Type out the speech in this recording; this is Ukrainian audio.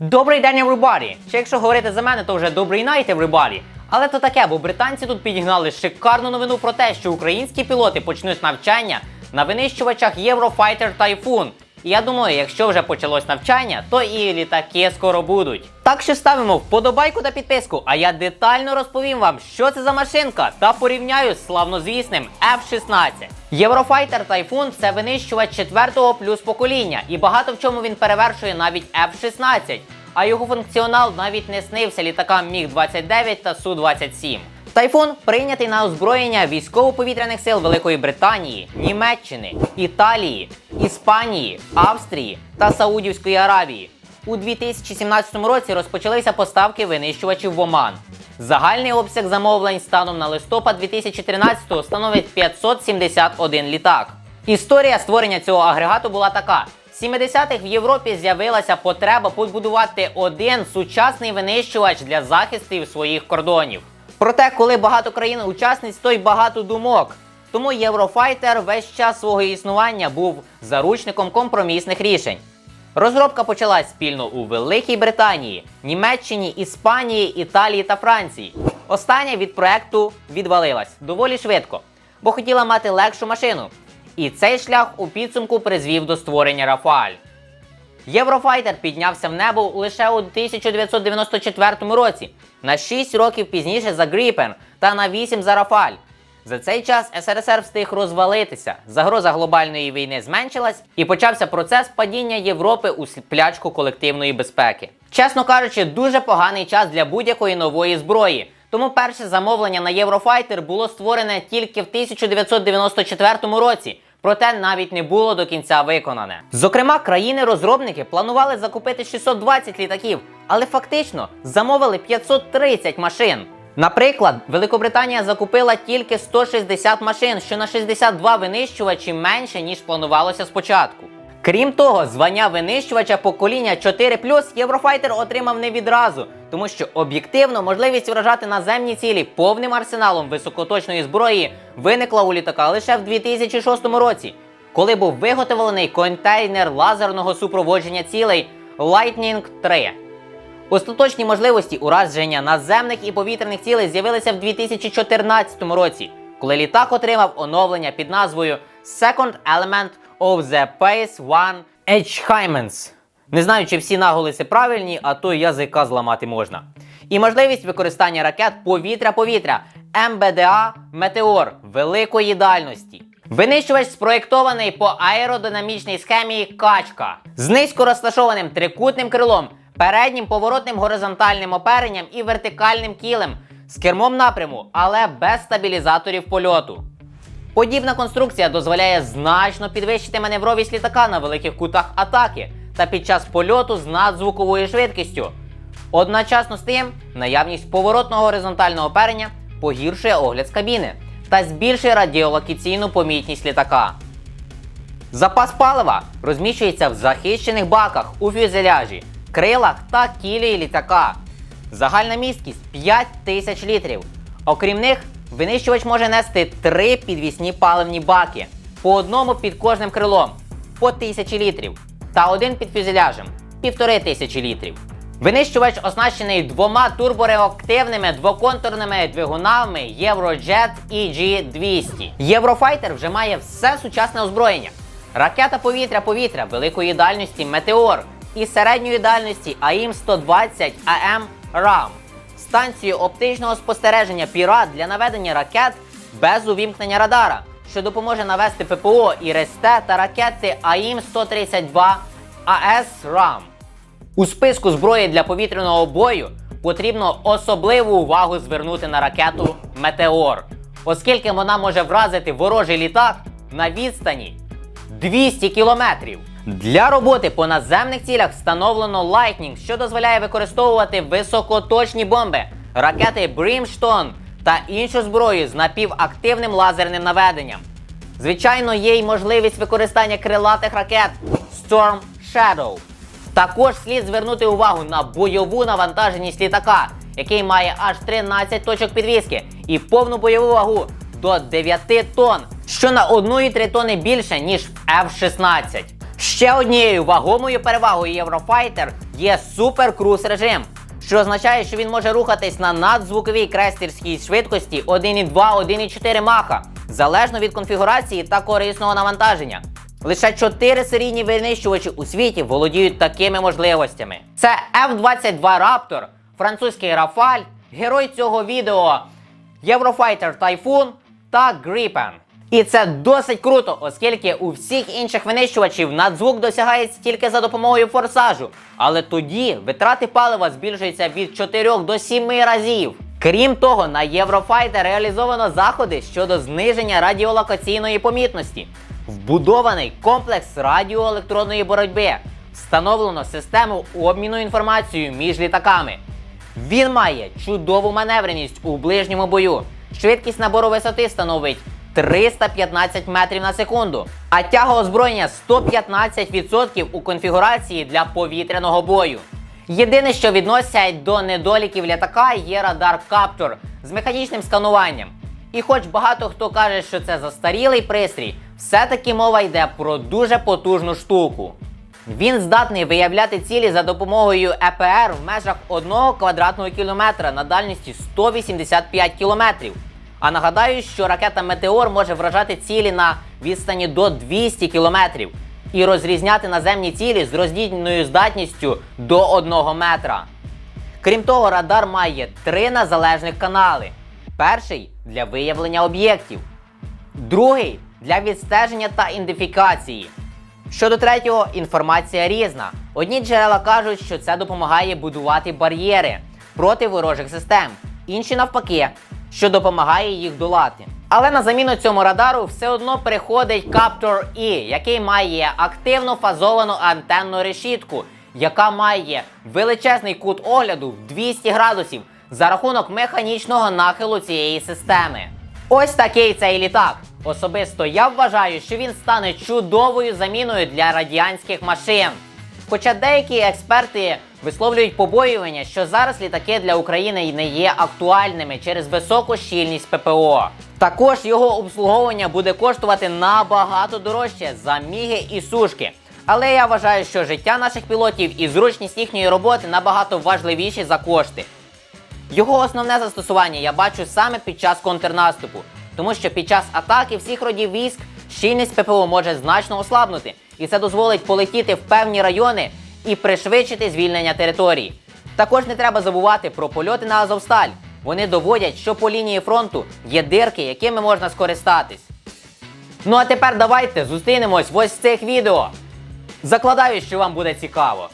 Добрий день, everybody! Чи якщо говорити за мене, то вже добрий найт, everybody. Але то таке, бо британці тут підігнали шикарну новину про те, що українські пілоти почнуть навчання на винищувачах Eurofighter Typhoon. Я думаю, якщо вже почалось навчання, то і літаки скоро будуть. Так що ставимо вподобайку та підписку, а я детально розповім вам, що це за машинка, та порівняю з славнозвісним F-16. Eurofighter Typhoon це винищувач 4-го плюс покоління, і багато в чому він перевершує навіть F-16, а його функціонал навіть не снився літакам Міг-29 та Су-27. Тайфун прийнятий на озброєння військово-повітряних сил Великої Британії, Німеччини, Італії, Іспанії, Австрії та Саудівської Аравії. У 2017 році розпочалися поставки винищувачів в Оман. Загальний обсяг замовлень станом на листопад 2013 становить 571 літак. Історія створення цього агрегату була така: в 70-х в Європі з'явилася потреба побудувати один сучасний винищувач для захисту своїх кордонів. Проте, коли багато країн-учасниць, то й багато думок. Тому Єврофайтер весь час свого існування був заручником компромісних рішень. Розробка почалась спільно у Великій Британії, Німеччині, Іспанії, Італії та Франції. Остання від проекту відвалилась доволі швидко, бо хотіла мати легшу машину. І цей шлях у підсумку призвів до створення Рафаль. Єврофайтер піднявся в небо лише у 1994 році, на 6 років пізніше за Гріпен та на 8 за Рафаль. За цей час СРСР встиг розвалитися, загроза глобальної війни зменшилась і почався процес падіння Європи у сплячку колективної безпеки. Чесно кажучи, дуже поганий час для будь-якої нової зброї. Тому перше замовлення на Єврофайтер було створене тільки в 1994 році, проте навіть не було до кінця виконане. Зокрема, країни-розробники планували закупити 620 літаків, але фактично замовили 530 машин. Наприклад, Великобританія закупила тільки 160 машин, що на 62 винищувачі менше, ніж планувалося спочатку. Крім того, звання винищувача покоління 4 Єврофайтер отримав не відразу, тому що об'єктивно можливість вражати наземні цілі повним арсеналом високоточної зброї виникла у літака лише в 2006 році, коли був виготовлений контейнер лазерного супроводження цілей Lightning 3. Остаточні можливості ураження наземних і повітряних цілей з'явилися в 2014 році, коли літак отримав оновлення під назвою Second Element of the Pace One H-Hymens. Не знаю, чи всі наголоси правильні, а то язика зламати можна. І можливість використання ракет повітря-повітря МБДА Метеор великої дальності. Винищувач спроєктований по аеродинамічній схемі качка з низько розташованим трикутним крилом, переднім поворотним горизонтальним оперенням і вертикальним кілем з кермом напряму, але без стабілізаторів польоту. Подібна конструкція дозволяє значно підвищити маневровість літака на великих кутах атаки та під час польоту з надзвуковою швидкістю. Одночасно з тим, наявність поворотного горизонтального оперення погіршує огляд з кабіни та збільшує радіолокаційну помітність літака. Запас палива розміщується в захищених баках у фюзеляжі, крилах та кілії літака. Загальна місткість 5 тисяч літрів. Окрім них, винищувач може нести три підвісні паливні баки, по одному під кожним крилом по 1000 літрів, та один під фюзеляжем півтори тисячі літрів. Винищувач оснащений двома турбореактивними двоконтурними двигунами Eurojet EG200. Єврофайтер вже має все сучасне озброєння. Ракета повітря-повітря великої дальності Метеор і середньої дальності АІМ-120 АМ РАМ. Станцію оптичного спостереження Пірат для наведення ракет без увімкнення радара, що допоможе навести ППО і РСТ та ракети АІМ-132 АС РАМ. У списку зброї для повітряного бою потрібно особливу увагу звернути на ракету Метеор, оскільки вона може вразити ворожий літак на відстані 200 кілометрів. Для роботи по наземних цілях встановлено Lightning, що дозволяє використовувати високоточні бомби, ракети Brimstone та іншу зброю з напівактивним лазерним наведенням. Звичайно, є й можливість використання крилатих ракет Storm Shadow. Також слід звернути увагу на бойову навантаженість літака, який має аж 13 точок підвіски і повну бойову вагу до 9 тонн, що на 1,3 тонни більше, ніж в F-16. Ще однією вагомою перевагою Єврофайтер є суперкруз режим, що означає, що він може рухатись на надзвуковій крейсерській швидкості 1,2, 1,4 маха, залежно від конфігурації та корисного навантаження. Лише 4 серійні винищувачі у світі володіють такими можливостями. Це F-22 Raptor, французький Рафаль, герой цього відео Eurofighter Typhoon та Gripen. І це досить круто, оскільки у всіх інших винищувачів надзвук досягається тільки за допомогою форсажу. Але тоді витрати палива збільшуються від 4 до 7 разів. Крім того, на Eurofighter реалізовано заходи щодо зниження радіолокаційної помітності, вбудований комплекс радіоелектронної боротьби, встановлено систему обміну інформацією між літаками. Він має чудову маневреність у ближньому бою. Швидкість набору висоти становить 315 метрів на секунду, а тяга озброєння 115% у конфігурації для повітряного бою. Єдине, що відносять до недоліків літака, є радар Capture з механічним скануванням. І хоч багато хто каже, що це застарілий пристрій, все-таки мова йде про дуже потужну штуку. Він здатний виявляти цілі за допомогою ЕПР в межах 1 квадратного кілометра на дальності 185 кілометрів. А нагадаю, що ракета Метеор може вражати цілі на відстані до 200 кілометрів і розрізняти наземні цілі з роздільною здатністю до 1 метра. Крім того, радар має три незалежних канали: перший для виявлення об'єктів, другий для відстеження та ідентифікації. Щодо третього, інформація різна. Одні джерела кажуть, що це допомагає будувати бар'єри проти ворожих систем, інші навпаки, що допомагає їх долати. Але на заміну цьому радару все одно приходить Captor E, який має активно фазовану антенну решітку, яка має величезний кут огляду в 200 градусів за рахунок механічного нахилу цієї системи. Ось такий цей літак. Особисто я вважаю, що він стане чудовою заміною для радянських машин. Хоча деякі експерти висловлюють побоювання, що зараз літаки для України не є актуальними через високу щільність ППО. Також його обслуговування буде коштувати набагато дорожче за міги і сушки. Але я вважаю, що життя наших пілотів і зручність їхньої роботи набагато важливіші за кошти. Його основне застосування я бачу саме під час контрнаступу, тому що під час атаки всіх родів військ щільність ППО може значно ослабнути, і це дозволить полетіти в певні райони і пришвидшити звільнення території. Також не треба забувати про польоти на Азовсталь. Вони доводять, що по лінії фронту є дирки, якими можна скористатись. Ну а тепер давайте зустрінемось в ось цих відео. Закладаю, що вам буде цікаво.